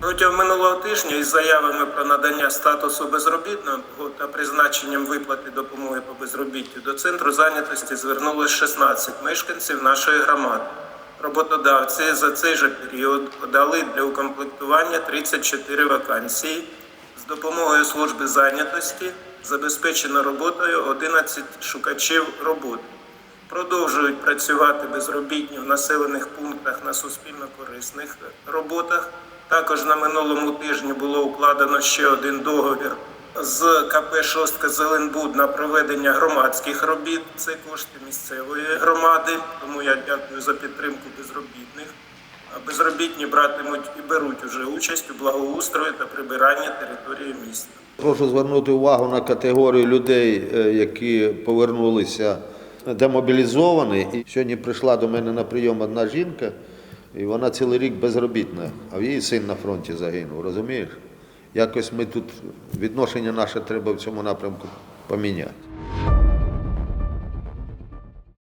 Протягом минулого тижня із заявами про надання статусу безробітного та призначенням виплати допомоги по безробіттю до центру зайнятості звернулось 16 мешканців нашої громади. Роботодавці за цей же період подали для укомплектування 34 вакансії. З допомогою служби зайнятості забезпечено роботою 11 шукачів роботи. Продовжують працювати безробітні в населених пунктах на суспільно корисних роботах. Також на минулому тижні було укладено ще один договір з КП Шостка Зеленбуд на проведення громадських робіт. Це кошти місцевої громади. Тому я дякую за підтримку безробітних. Безробітні братимуть і беруть уже участь у благоустрої та прибиранні території міста. Прошу звернути увагу на категорію людей, е, які повернулися демобілізовані. І сьогодні прийшла до мене на прийом одна жінка, і вона цілий рік безробітна, а в її син на фронті загинув, розумієш? Якось ми тут відношення наше треба в цьому напрямку поміняти.